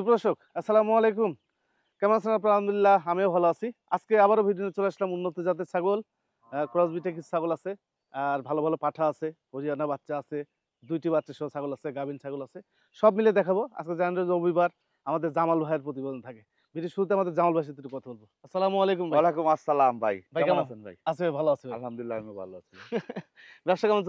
সুপ্রদর্শক আসসালামু আলাইকুম। কেমন আছেন আপনার? আলহামদুলিল্লাহ আমিও ভালো আছি। আজকে আবারও ভিডিও চলে আসলাম উন্নত জাতের ছাগল। ক্রসবিটে কিছু ছাগল আছে আর ভালো ভালো পাঠা আছে হরিয়ানা বাচ্চা আছে দুইটি বাচ্চা সহ ছাগল আছে গাভিন ছাগল আছে। সব মিলে দেখাবো। আজকে জানেন রবিবার আমাদের জামাল ভাইয়ের প্রতিবেদন থাকে। ভিডিও শুরুতে আমাদের জামাল ভাইয়ের সাথে একটু কথা বলব। আসসালামু আলাইকুম ভাই। ওয়ালাইকুম আসসালাম ভাই ভাই, কেমন আছেন ভাই? আছে ভালো আছে। আলহামদুলিল্লাহ আমি ভালো আছি। ব্যবসা কেমন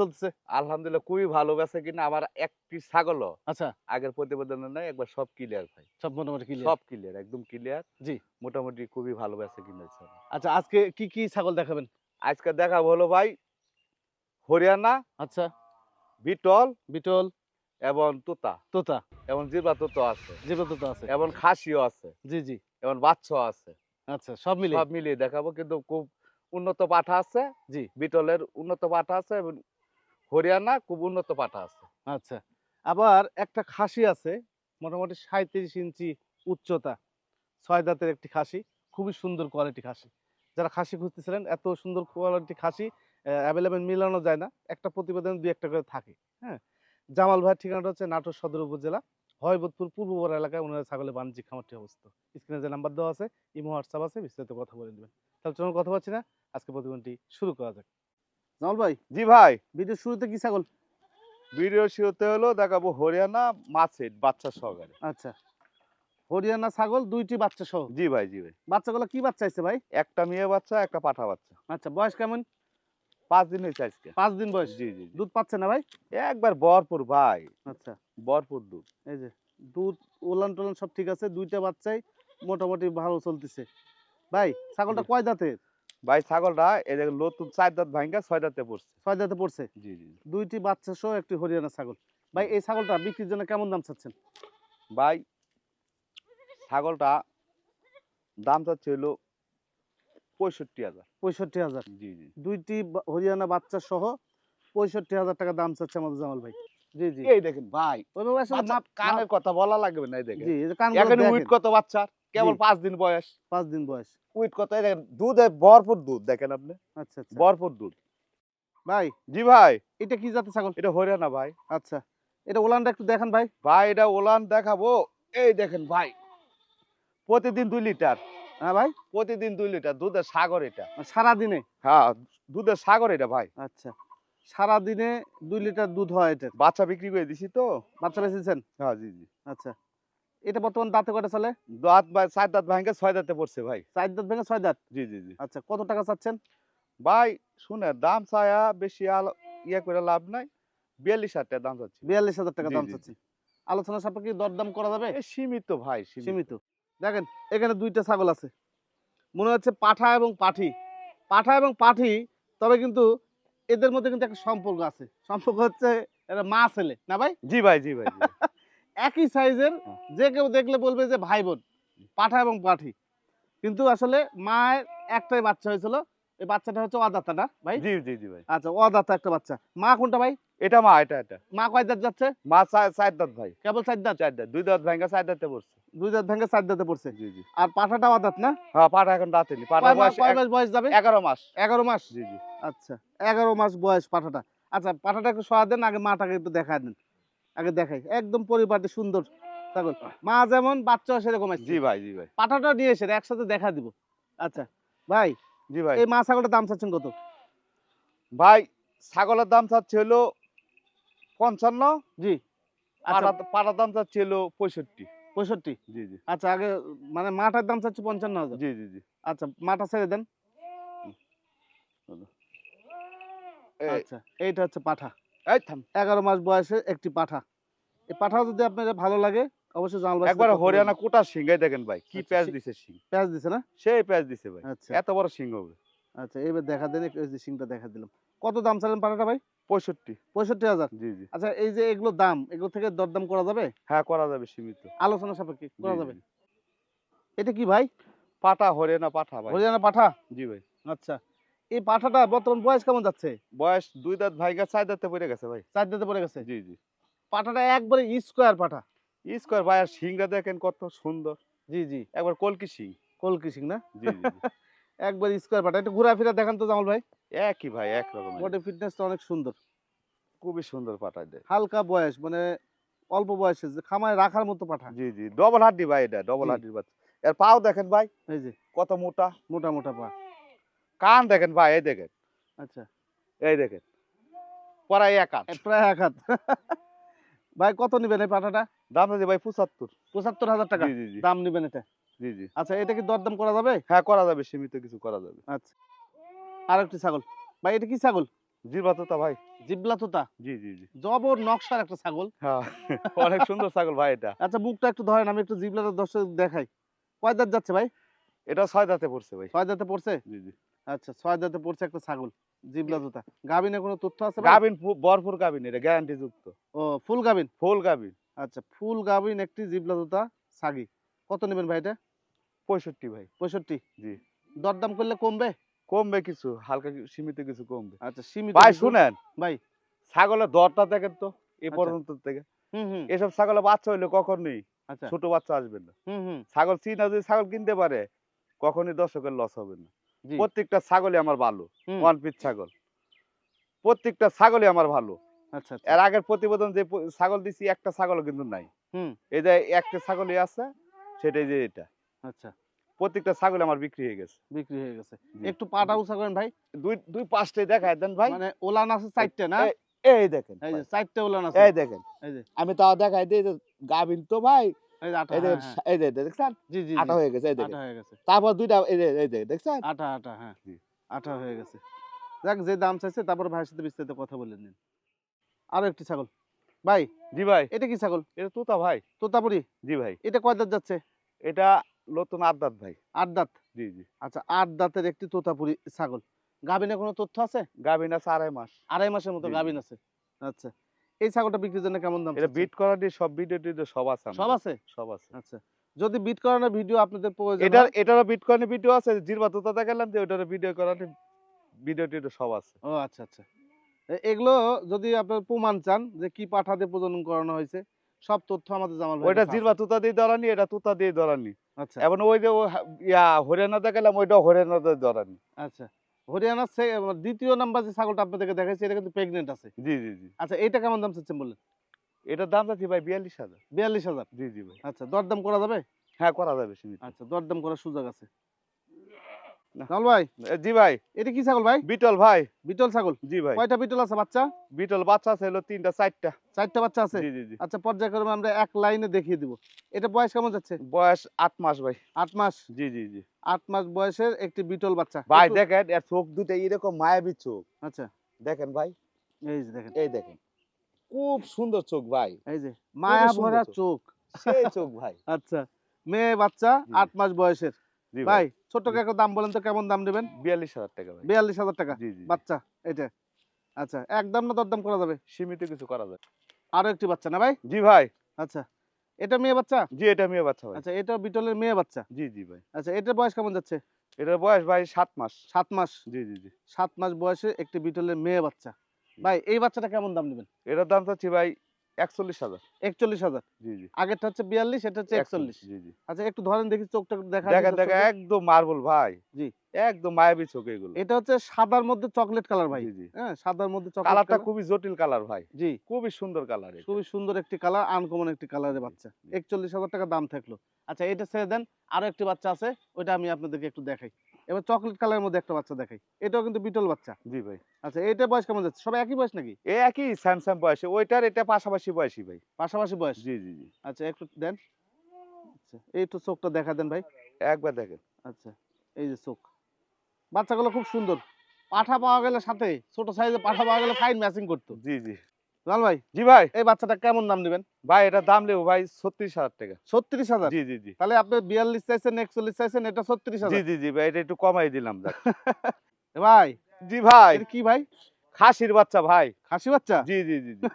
আলহামদুলিল্লাহ খুবই ভালো গেছে কিনা আমার একটি ছাগল আচ্ছা। আগের প্রতিবেদনে নাই একবার সব ক্লিয়ার ভাই। সব মোটামুটি ক্লিয়ার সব ক্লিয়ার একদম ক্লিয়ার জি। মোটামুটি খুবই ভালো গেছে কিনেছে। আচ্ছা আজকে কি কি ছাগল দেখাবেন? আজকে দেখা হলো ভাই হরিয়ানা আচ্ছা। Beetle beetle. এবং তোতা। তোতা। এবং জিবা তোতা আছে। যেগুলো তোতা আছে। এবং খাসিও আছে। জি জি। এবং বাচ্চাও আছে। আচ্ছা সব মিলে সব মিলিয়ে দেখাবো কিন্তু খুব উন্নত পাঠা আছে। জি। বিটলের উন্নত পাঠা আছে এবং হরিয়ানা খুব উন্নত পাঠা আছে। আচ্ছা আবার একটা খাসি আছে মোটামুটি সাঁত্রিশ ইঞ্চি উচ্চতা ছয় দাঁতের একটি খাসি খুবই সুন্দর কোয়ালিটি খাসি। যারা খাসি খুঁজতেছিলেন এত সুন্দর কোয়ালিটি খাসি অ্যাভেলেবেল মিলানো যায় না একটা প্রতিবেদন দুই একটা করে থাকে হ্যাঁ? জামাল ভাইয়ের ঠিকানাটা হচ্ছে নাটোর সদর উপজেলা হয়বতপুর পূর্ব বড় এলাকায় ওনার ছাগলের বাণিজ্যিক খামারটি অবস্থিত। স্ক্রিনে যে নাম্বার দেওয়া আছে ইমো হোয়াটসঅ্যাপ আছে বিস্তারিত কথা বলে দেবেন তাহলে চলুন কথা পাচ্ছি না আজকে প্রতিবেদনটি শুরু করা যাক। জামাল ভাই জি ভাই। ভিডিও শুরুতে কি ছাগল? ভিডিও শুরুতে হলো দেখাবো হরিয়ানা মাছের বাচ্চা সহকারে। আচ্ছা। হরিয়ানা ছাগল দুইটি বাচ্চা সহ? জি ভাই জি ভাই। বাচ্চাগুলো কি বাচ্চা আছে ভাই? একটা মেয়ে বাচ্চা একটা পাঠা বাচ্চা। আচ্ছা বয়স কেমন? পাঁচ দিন হয়েছে আজকে। পাঁচ দিন বয়স? জি জি। দুধ পাচ্ছে না ভাই? একবার বরপুর ভাই। আচ্ছা। বরপুর দুধ। এই যে দুধ ওলান টোলান সব ঠিক আছে দুইটা বাচ্চাই মোটামুটি ভালো চলতেছে। ভাই ছাগলটা কয় দাঁতের? ভাই ছাগলটা এই যে নতুন চার দাঁত ভাঙ্গা ছয় দাঁতে পড়ছে। ছয় দাঁতে পড়ছে? জি জি দুইটি বাচ্চা সহ একটি হরিয়ানা ছাগল। ভাই এই ছাগলটা বিক্রির জন্য কেমন দাম চাচ্ছেন? ভাই ছাগলটা দাম চাচ্ছে হলো পঁয়ষট্টি হাজার। পঁয়ষট্টি হাজার। জি জি। দুইটি হরিয়ানা বাচ্চা সহ পঁয়ষট্টি হাজার টাকা দাম চাচ্ছে আমাদের জামাল ভাই। জি জি। এই দেখেন ভাই ওইভাবে আসলে বাচ্চা মাপ- কানের কথা বলা লাগবে না এই দেখেন। জি এই যে কানগুলো এখানে উইট কত বাচ্চার? কেবল পাঁচ দিন বয়স। পাঁচ দিন বয়স। উইট কত? দেখেন দুধে ভরপুর দুধ দেখেন আপনি। আচ্ছা আচ্ছা। ভরপুর দুধ। ভাই জি ভাই। এটা কি জাতের ছাগল? এটা হরিয়ানা ভাই। আচ্ছা এটা ওলানটা একটু দেখান ভাই। ভাই এটা ওলান দেখাবো। এই দেখেন ভাই প্রতিদিন দুই লিটার। হ্যাঁ ভাই? প্রতিদিন দুই লিটার দুধের সাগর এটা। সারা দিনে হ্যাঁ দুধের সাগর এটা ভাই। আচ্ছা। সারা দিনে দুই লিটার দুধ হয় এটা? বাচ্চা বিক্রি করে দিছি তো। বাচ্চা বেঁচেছেন হ্যাঁ জি জি। আচ্ছা। এটা বর্তমান দাঁতে কটা চলে? দাঁত ভাই চার দাঁত ভাঙে ছয় দাঁতে পড়ছে ভাই। চার দাঁত ভেঙে ছয় দাঁত? জি জি জি। আচ্ছা কত টাকা চাচ্ছেন? ভাই শুনে দাম চায়া বেশি আল- ইয়ে করে লাভ নাই। বিয়াল্লিশ হাজার টাকা দাম চাচ্ছি। বিয়াল্লিশ হাজার টাকা দাম। চাচ্ছেন আলোচনা সাপেক্ষে দরদাম করা যাবে? সীমিত ভাই সীমিত। দেখেন এখানে দুইটা ছাগল আছে। মনে হচ্ছে পাঠা এবং পাঠি। পাঠা এবং পাঠি তবে কিন্তু এদের মধ্যে কিন্তু একটা সম্পর্ক আছে। সম্পর্ক হচ্ছে এরা মা ছেলে না ভাই? জি ভাই জি ভাই একই সাইজের হ্যাঁ। যে কেউ দেখলে বলবে যে ভাই বোন পাঠা এবং পাঠি। কিন্তু আসলে মায়ের একটাই বাচ্চা হয়েছিল এই বাচ্চাটা হচ্ছে অদাতা না ভাই? জি জি জি ভাই। আচ্ছা অদাতা একটা বাচ্চা। মা কোনটা ভাই? এটা মা এটা এটা। মা কয় দাঁত যাচ্ছে? মা চার দাঁত ভাই। কেবল চার দাঁত? চার দাঁত। দুই দাঁত ভাঙা চার দাঁতে পড়ছে। দুই দাঁত ভেঙে চার দাঁতে পড়ছে। জি জি। আর পাঠাটা অদাত না? হ্যাঁ পাটা এখন দাঁতে নি পাটা বয়স কয় মাস বয়স যাবে? এগারো মাস। এগারো মাস? জি জি। আচ্ছা এগারো মাস বয়স পাঠাটা। আচ্ছা পাঠাটা একটু সয়া দেন আগে মাটাকে একটু দেখা দেন। আগে দেখাই। একদম পরিপাটি সুন্দর। ছাগল মা যেমন বাচ্চা সেরকম আছে জি ভাই জি ভাই। পাঠাটা নিয়ে এসে একসাথে দেখা দিব। আচ্ছা ভাই জি ভাই। এই মা ছাগলটার দাম চাচ্ছেন কত? ভাই ছাগলের দাম চাচ্ছে হলো পঞ্চান্ন জি। আচ্ছা। পাটা পাটার দাম চাচ্ছে হলো পঁয়ষট্টি। পঁয়ষট্টি? জি জি। আচ্ছা আগে মানে মাটার দাম চাচ্ছে পঞ্চান্ন হাজার। জি জি জি। আচ্ছা মাটা ছেড়ে দেন। এই আচ্ছা এইটা হচ্ছে পাঠা। এই থাম। এগারো মাস বয়সে একটি পাঠা। এই পাঠাও যদি আপনার ভালো লাগে অবশ্যই একবার হরিয়ানা কোটা সিংহাই দেখেন ভাই কি আচ্ছা, প্যাচ দিছে সিং। দিছে না? সেই প্যাচ দিছে ভাই আচ্ছা। এত বড় সিং হবে। আচ্ছা এবার দেখা দেন এই যে সিংটা দেখা দিলাম। কত দাম ভাই? পঁয়ষট্টি। পঁয়ষট্টি হাজার? জি জি। আচ্ছা এই যে এগুলো দাম এগুলো থেকে দরদাম করা যাবে? হ্যাঁ করা যাবে সীমিত। আলোচনা সাপেক্ষে করা যাবে। এটা কি ভাই? পাটা হরিয়ানা পাঠা ভাই। হরিয়ানা পাঠা? জি ভাই। আচ্ছা এই পাঠাটা বর্তমান বয়স কেমন যাচ্ছে? বয়স দুই দাঁত ভাইগা চার দাঁতে পড়ে গেছে ভাই। চার দিতে পড়ে গেছে? জি জি। পাঠাটা একবারে স্কোয়ার পাঠা। স্কোয়ার ভাই আর সিংটা দেখেন কত সুন্দর। জি জি। একবার কলকি সিং। কলকি সিং না? জি। একবার স্কোয়ার পাঠা একটু ঘোরাফেরা দেখান তো জামাল ভাই। একই ভাই এক রকম বডি ফিটনেসটা অনেক সুন্দর। খুবই সুন্দর পাটা দেয়। হালকা বয়স মানে অল্প বয়সে যে খামায় রাখার মতো পাঠা জি জি। ডবল হাড্ডি ভাই এটা ডবল। হাড্ডির বাচ্চা। এর পাও দেখেন ভাই এই যে। কত মোটা। মোটা মোটা পা। কান দেখেন ভাই এই দেখেন। আচ্ছা। এই দেখেন। পরাই এক হাত। প্রায় এক হাত। ভাই কত নিবেন এই পাঠাটা? দাম আছে ভাই পঁচাত্তর। পঁচাত্তর হাজার টাকা? জি জি দাম নিবেন এটা? জি জি। আচ্ছা এটা কি দরদাম করা যাবে? হ্যাঁ করা যাবে সীমিত কিছু করা যাবে। আচ্ছা। আর একটি ছাগল। ভাই এটা কি ছাগল? জিরবা তোতা ভাই। জিবলা তোতা জি জি জি। জবর নকশার একটা ছাগল। হ্যাঁ অনেক সুন্দর ছাগল ভাই এটা। আচ্ছা মুখটা একটু ধরেন আমি একটু জিবলাটা দর্শক দেখাই। কয় দাঁত যাচ্ছে ভাই? এটা ছয় দাঁতে পড়ছে ভাই। ছয় দাঁতে পড়ছে? জি জি। আচ্ছা ছয় দাঁতে পড়ছে একটা ছাগল। জিবলা তোতা গাবিনে কোনো তথ্য আছে গাবিন ভরপুর গাবিন এটা গ্যারান্টি যুক্ত। ও ফুল গাবিন? ফুল গাবিন। আচ্ছা ফুল গাবিন একটি জিবলা তোতা ছাগি কত নেবেন ভাই এটা? পঁয়ষট্টি ভাই। পঁয়ষট্টি? জি। দরদাম করলে কমবে? কমবে কিছু হালকা সীমিত কিছু কমবে। আচ্ছা সীমিত ভাই শুনেন। ভাই। ছাগলের দরটা দেখেন তো এ আচ্ছা। পর্যন্ত থেকে। এসব ছাগলের বাচ্চা হইলে কখনই আচ্ছা। ছোট বাচ্চা আসবে না। ছাগল চিনা যদি ছাগল কিনতে পারে কখনই দর্শকের লস হবে না। প্রত্যেকটা ছাগলই আমার ভালো ওয়ান পিস ছাগল। প্রত্যেকটা ছাগলই আমার ভালো। আচ্ছা আচ্ছা। এর আগের প্রতিবেদন যে ছাগল দিছি একটা ছাগলও কিন্তু নাই। হুম। এই যে একটা ছাগলই আছে সেটাই যে এটা। আচ্ছা। প্রত্যেকটা ছাগল আমার বিক্রি হয়ে গেছে। বিক্রি হয়ে গেছে। একটু পাটা উঁচা করেন ভাই। দুই দুই পাঁচটাই দেখায় দেন ভাই। মানে ওলান আছে চারটে না? এই- দেখেন এই যে চারটে ওলান আছে। এই দেখেন। এই যে। আমি তাও দেখাই দিই যে গাভিন তো ভাই এই যে আটা এই হ্যাঁ, দেখেন হ্যাঁ। এই যে দেখছেন? জি জি আটা হয়ে গেছে এই দেখেন আটা হয়ে গেছে। তারপর দুইটা এই যে এই যে দেখছেন? আটা আটা হ্যাঁ। আটা হয়ে গেছে। যাক যে দাম চাইছে তারপর ভাইয়ের সাথে বিস্তারিত কথা বলে নিন। আরও একটি ছাগল। ভাই জি ভাই। এটা কি ছাগল? এটা তোতা ভাই। তোতাপুরি? জি ভাই। এটা কয় দাঁত যাচ্ছে? এটা নতুন আদাত ভাই। আট দাঁত? জি জি। আচ্ছা আট দাঁতের একটি তোতাপুরি ছাগল। গাবিনে কোনো তথ্য আছে? গাভিন আছে আড়াই মাস। আড়াই মাসের মতো জি। আছে। আচ্ছা। এই ছাগলটা বিক্রির জন্য কেমন দাম এটা বিট করা দিয়ে সব ভিডিও টিডিও সব আছে সব আছে? সব আছে। আচ্ছা। যদি বিট করানোর ভিডিও আপনাদের প্রয়োজন হয়- এটারও বিট করানোর ভিডিও আছে জিরবা তোতা দেখালাম যে ওটার ভিডিও করানোর ভিডিও টিডিও সব আছে। ও আচ্ছা আচ্ছা। এগুলো যদি আপনার প্রমাণ চান যে কি পাঠাতে প্রজনন করানো হয়েছে সব তথ্য আমাদের জামাল ভাই ওইটা জিরবা তুতা দিয়ে ধরানি এটা তুতা দিয়ে ধরানি। আচ্ছা। এবং ওই যে ইয়া হরিয়ানা দেখালাম ওইটা হরিয়ানা দিয়ে ধরানি। আচ্ছা। হরিয়ানার দ্বিতীয় নাম্বার যে ছাগলটা আপনাদেরকে দেখাচ্ছি এটা কিন্তু প্রেগনেন্ট আছে। জি জি জি। আচ্ছা এটা কেমন দাম চাচ্ছেন বললেন? এটার দাম চাচ্ছি ভাই বিয়াল্লিশ হাজার। বিয়াল্লিশ হাজার? জি জি ভাই। আচ্ছা দরদাম করা যাবে? হ্যাঁ করা যাবে আচ্ছা দরদাম করার সুযোগ আছে। না। জামাল ভাই জি ভাই। এটা কি ছাগল ভাই? বিটল ভাই। বিটল ছাগল? জি ভাই। কয়টা বিটল আছে বাচ্চা? বিটল বাচ্চা আছে হলো তিনটা চারটা। চারটা বাচ্চা আছে? জি জি জি। আচ্ছা পর্যায়ক্রমে আমরা এক লাইনে দেখিয়ে দিব। এটা বয়স কেমন যাচ্ছে? বয়স আট মাস ভাই। আট মাস? জি জি জি। আট মাস বয়সের একটি বিটল বাচ্চা। ভাই দেখেন এর চোখ দুটো এরকম মায়াবী চোখ। আচ্ছা। দেখেন ভাই। এই যে দেখেন। এই দেখেন। খুব সুন্দর চোখ ভাই। এই যে মায়া ভরা চোখ। চোখ। সেই চোখ ভাই। আচ্ছা মেয়ে বাচ্চা আট মাস বয়সের। ভাই। ছোট্ট জি। দাম বলেন তো কেমন দাম নেবেন বিয়াল্লিশ হাজার টাকা বিয়াল্লিশ হাজার টাকা। বাচ্চা এটা আচ্ছা একদম না দরদাম করা যাবে? সীমিত কিছু করা যায়। আরও একটি বাচ্চা না ভাই? জি ভাই। আচ্ছা এটা মেয়ে বাচ্চা? জি এটা মেয়ে বাচ্চা ভাই। আচ্ছা এটা বিটলের মেয়ে বাচ্চা? জি জি ভাই। আচ্ছা এটার বয়স কেমন যাচ্ছে? এটার বয়স ভাই সাত মাস। সাত মাস? জি জি জি। সাত মাস বয়সে একটি বিটলের মেয়ে বাচ্চা। ভাই এই বাচ্চাটা কেমন দাম নেবেন? এটার দাম চাচ্ছি ভাই একচল্লিশ হাজার। একচল্লিশ হাজার? জি জি। আগেরটা হচ্ছে বিয়াল্লিশ এটা হচ্ছে একচল্লিশ জি জি। আচ্ছা একটু ধরেন দেখি চোখটা দেখা দেখেন দেখেন একদম মার্বেল ভাই। জি। একদম মায়াবী চোখ এগুলো। এটা হচ্ছে সাদার মধ্যে চকলেট কালার ভাই। জি জি। হ্যাঁ সাদার মধ্যে কালারটা খুবই জটিল কালার ভাই। জি। খুবই সুন্দর কালার খুবই সুন্দর একটি কালার আনকমন একটি কালারের বাচ্চা। একচল্লিশ হাজার টাকা দাম থাকল। আচ্ছা এটা ছেড়ে দেন আরও একটি বাচ্চা আছে ওইটা আমি আপনাদেরকে একটু দেখাই। এবার চকলেট কালারের মধ্যে একটা বাচ্চা দেখাই। এটাও কিন্তু বিটল বাচ্চা। জি ভাই। আচ্ছা এটা বয়স কেমন যাচ্ছে? সবাই একই বয়স নাকি? এ একই স্যামসাং বয়সে। ওইটার এটা পাশাপাশি বয়সী ভাই। পাশাপাশি বয়স? জি জি জি। আচ্ছা একটু দেন। আচ্ছা এই তো চোখটা দেখা দেন ভাই। একবার দেখেন। আচ্ছা এই যে চোখ। বাচ্চাগুলো খুব সুন্দর। পাঠা পাওয়া গেলে সাথে ছোট সাইজে পাঠা পাওয়া গেলে ফাইন ম্যাচিং করতো। জি জি। জাল ভাই? জি ভাই। এই বাচ্চাটা কেমন দাম নেবেন ভাই এটা দাম নেব ভাই ছত্রিশ হাজার টাকা। ছত্রিশ হাজার? জি জি জি। তাহলে আপনি বিয়াল্লিশ চাইছেন একচল্লিশ চাইছেন এটা ছত্রিশ হাজার। জি জি ভাই এটা একটু কমাই দিলাম ভাই। জি ভাই। কি ভাই? খাসির বাচ্চা ভাই। খাসি বাচ্চা? জি জি জি জি।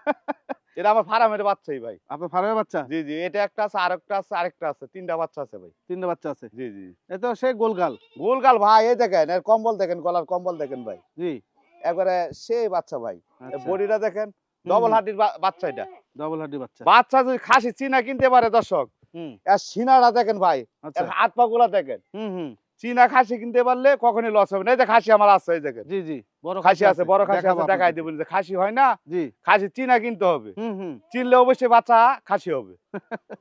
এটা আমার ফার্মের বাচ্চাই ভাই। আপনার ফার্মের বাচ্চা? জি জি এটা একটা আছে আরেকটা আছে আরেকটা আছে তিনটা বাচ্চা আছে ভাই। তিনটা বাচ্চা আছে? জি জি এ তো সেই গোলগাল গোলগাল ভাই এই দেখেন এর কম্বল দেখেন গলার কম্বল দেখেন ভাই। জি। একবারে সেই বাচ্চা ভাই। আচ্ছা। বডিটা দেখেন ডবল বাচ্চা এটা ডবল বাচ্চা। বাচ্চা যদি খাসি চিনা কিনতে পারে দর্শক এর দেখেন ভাই আচ্ছা। হাত পা গুলা দেখেন চীনা খাসি কিনতে পারলে কখনই লস হবে না। এই যে খাসি আমার আছে এই দেখেন। জি জি। বড় খাসি আছে বড় খাসি আছে দেখাই যে খাসি হয় না জি। খাসি চীনা কিনতে হবে। চিনলে অবশ্যই বাচ্চা খাসি হবে।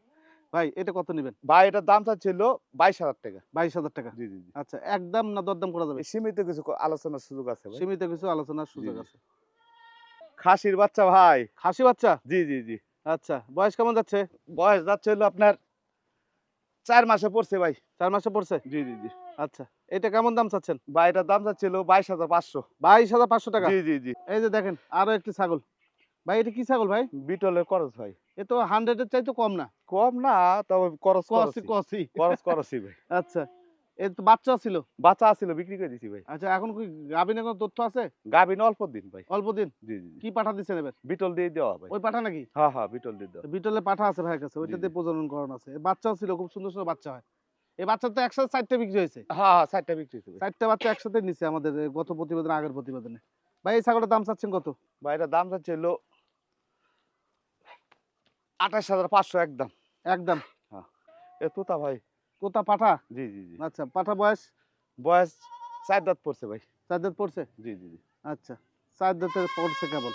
ভাই এটা কত নেবেন? ভাই এটার দাম ছিল বাইশ হাজার টাকা। বাইশ হাজার টাকা। জি জি আচ্ছা একদম না দরদাম করা যাবে? সীমিত কিছু আলোচনার সুযোগ আছে সীমিত কিছু আলোচনার সুযোগ আছে। খাসির বাচ্চা ভাই। খাসি বাচ্চা? জি জি জি। আচ্ছা বয়স কেমন যাচ্ছে? বয়স যাচ্ছে হলো আপনার চার মাসে পড়ছে ভাই। চার মাসে পড়ছে? জি জি জি। আচ্ছা এটা কেমন দাম চাচ্ছেন? ভাই এটার দাম যাচ্ছিল বাইশ হাজার পাঁচশো। বাইশ হাজার পাঁচশো টাকা? জি জি জি। এই যে দেখেন আরও একটি ছাগল। ভাই এটা কি ছাগল ভাই? বিটলের করস ভাই। এ তো হান্ড্রেডের চাইতে কম না। কম না তবে করস কসি করসি করস করসি ভাই। আচ্ছা। তো বাচ্চা ছিল। বাচ্চা আছিল বিক্রি করে দিছি ভাই। আচ্ছা এখন কি গাবিনে কোনো তথ্য আছে? গাভিন অল্প দিন ভাই। অল্প দিন? জি জি। কি পাঠা এবার? বিটল দিয়ে দেওয়া ভাই ওই পাঠা নাকি? হ্যাঁ হ্যাঁ বিটল দিয়ে দেওয়া বিটলে পাঠা আছে ভাইয়ের কাছে ওইটা জি, দিয়ে জি। প্রজনন করানো আছে। বাচ্চাও ছিল খুব সুন্দর সুন্দর বাচ্চা হয়। এই বাচ্চা তো একসাথে চারটে বিক্রি হয়েছে। হ্যাঁ হ্যাঁ ষাটটা বিক্রি হয়েছে চারটে বাচ্চা একসাথে নিচে আমাদের গত প্রতিবেদন আগের প্রতিবেদনে। ভাই এই ছাগলের দাম চাচ্ছেন কত? ভাই এটার দাম যাচ্ছিল আঠাশ হাজার পাঁচশো একদম। একদম। এ তোতা ভাই কোথা পাঠা? জি জি জি। আচ্ছা পাঠা বয়স? বয়স চার দাঁত পড়ছে ভাই। চার দাঁত পড়ছে? জি জি জি। আচ্ছা চার দাঁতের পড়ছে কেবল।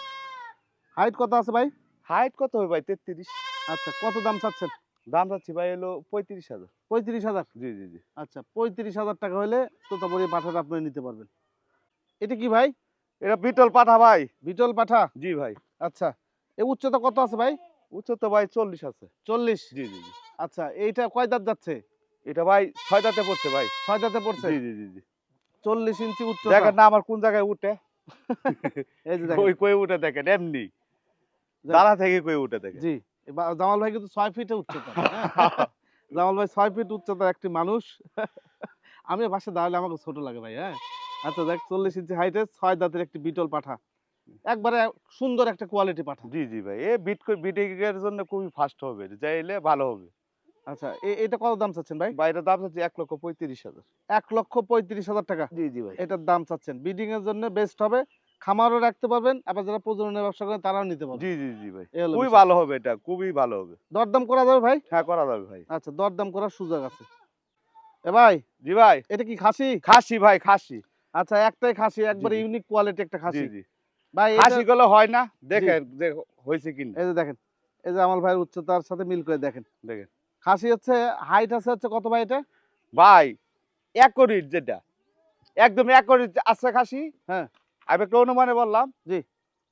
হাইট কত আছে ভাই? হাইট কত হবে ভাই? তেত্রিশ। আচ্ছা কত দাম চাচ্ছেন? দাম যাচ্ছি ভাই এলো পঁয়ত্রিশ হাজার। পঁয়ত্রিশ হাজার? জি জি জি। আচ্ছা পঁয়ত্রিশ হাজার টাকা হলে তোতাপুরি পাঠাটা আপনি নিতে পারবেন। এটা কি ভাই? এটা বিটল পাঠা ভাই। বিটল পাঠা? জি ভাই। আচ্ছা এই উচ্চতা কত আছে ভাই? উচ্চতা ভাই চল্লিশ আছে। চল্লিশ? জি জি জি। আচ্ছা এইটা কয় দাঁত যাচ্ছে? এটা ভাই ছয় দাঁতে পড়ছে ভাই ছয় দাঁতে পড়ছে? জি জি জি জি। চল্লিশ ইঞ্চি উচ্চতা। দেখেন না আমার কোন জায়গায় উঠে। এই যে দেখেন। কই কই উঠে দেখেন এমনি। দাঁড়া থেকে কই উঠে দেখেন। জি জামাল ভাই কিন্তু ছয় ফিটে উচ্চতা। হ্যাঁ? জামাল ভাই ছয় ফিট উচ্চতার একটি মানুষ। আমি পাশে দাঁড়ালে আমাকে ছোট লাগে ভাই হ্যাঁ? আচ্ছা দেখ চল্লিশ ইঞ্চি হাইটে ছয় দাঁতের একটি বিটল পাঠা। একবারে সুন্দর একটা কোয়ালিটি পাঠা। জি জি ভাই এ বিট বিটের জন্য খুবই ফাস্ট হবে যাইলে ভালো হবে। আচ্ছা এ- এটা কত দাম চাচ্ছেন ভাই? বাইরের দাম হচ্ছে এক লক্ষ পঁয়ত্রিশ হাজার। এক লক্ষ পঁয়ত্রিশ হাজার টাকা? জি জি ভাই। এটার দাম চাচ্ছেন। ব্রিডিং এর জন্য বেস্ট হবে। খামারও রাখতে পারবেন আবার যারা প্রজননের ব্যবসা করেন তারাও নিতে পারবেন। জি জি জি ভাই। খুবই ভালো হবে এটা খুবই ভালো হবে। দরদাম করা যাবে ভাই? হ্যাঁ করা যাবে ভাই। আচ্ছা দরদাম করার সুযোগ আছে। এ ভাই জি ভাই। এটা কি খাসি? খাসি ভাই খাসি। আচ্ছা একটাই খাসি একবারে। ইউনিক কোয়ালিটি একটা খাসি। জি ভাই খাসি গুলো হয় না? দেখেন হয়েছে কিনা। এই যে দেখেন এই যে আমার ভাইয়ের উচ্চতার সাথে মিল করে দেখেন। দেখেন। খাসি হচ্ছে হাইট আছে হচ্ছে কত ভাই এটা? ভাই একরিট যেটা। একদম একরিট আছে খাসি হ্যাঁ। আমি একটা অনুমানে বললাম। জি।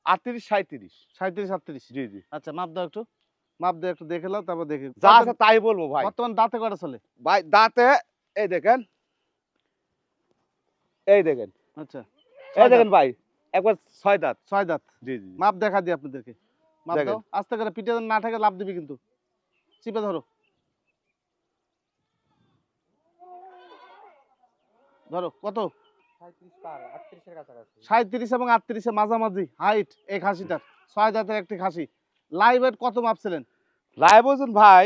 আটত্রিশ সাঁত্রিশ সাঁত্রিশ আটত্রিশ? জি জি। আচ্ছা মাপ দাও একটু। মাপ দাও একটু দেখে নাও তারপর দেখে যা আছে তাই বলব ভাই। বর্তমান দাঁতে কটা চলে? ভাই দাঁতে এই দেখেন। এই দেখেন। আচ্ছা। এই দেখেন ভাই একবার ছয় দাঁত। ছয় দাঁত? জি জি। মাপ দেখা দিই আপনাদেরকে। মাপ। দাও। আস্তে করে পিঠে না থাকে লাভ দিবি কিন্তু। চিপে ধরো। ধরো কত? সাঁত্রিশ এবং আটত্রিশের মাঝামাঝি হাইট এই খাসিটার ছয় দাঁতের একটি খাসি। লাইভ ওয়েট কত মাপছিলেন লাইভ ওজন ভাই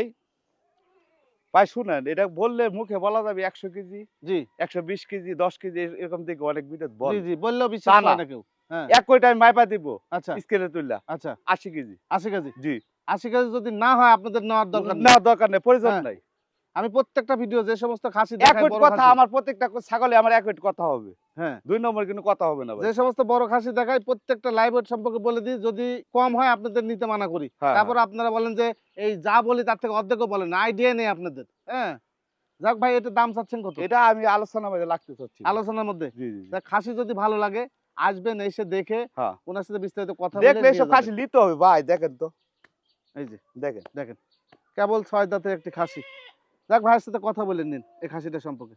ভাই শুনেন এটা বললে মুখে বলা যাবে একশো কেজি জি। একশো বিশ কেজি দশ কেজি এরকম থেকে অনেক বিদেশ বল। জি জি বললেও বিশ্বাস না। না কেউ। হ্যাঁ। এক কোটি আমি মাইপা দিব আচ্ছা। স্কেলে তুললা। আচ্ছা। আশি কেজি। আশি কেজি? জি। আশি কেজি যদি না হয় আপনাদের নেওয়ার দরকার নেই। না দরকার নেই প্রয়োজন হ্যাঁ, নাই। আমি প্রত্যেকটা ভিডিও যে সমস্ত খাসি এক দেখাই বড় কথা আমার প্রত্যেকটা ছাগলে আমার এক কোটি কথা হবে। হ্যাঁ। দুই নম্বর কিন্তু কথা হবে না যে সমস্ত বড় খাসি দেখাই প্রত্যেকটা লাইভ ওয়েট সম্পর্কে বলে দিই যদি কম হয় আপনাদের নিতে মানা করি। হ্যাঁ, তারপর আপনারা বলেন যে এই যা বলি তার থেকে অর্ধেকও বলেন আইডিয়া নেই আপনাদের। হ্যাঁ। যাক ভাই এটা দাম চাচ্ছেন কত? এটা আমি আলোচনা মাঝে লাগতে চাচ্ছি। আলোচনার মধ্যে? খাসি যদি ভালো লাগে আসবেন এসে দেখে হ্যাঁ। ওনার সাথে বিস্তারিত কথা দেখলে এসব খাসি নিতে হবে ভাই দেখেন তো। এই যে দেখেন। দেখেন। কেবল ছয় দাঁতের একটি খাসি। যাক ভাইয়ের সাথে কথা বলে নিন এই খাসিটা সম্পর্কে।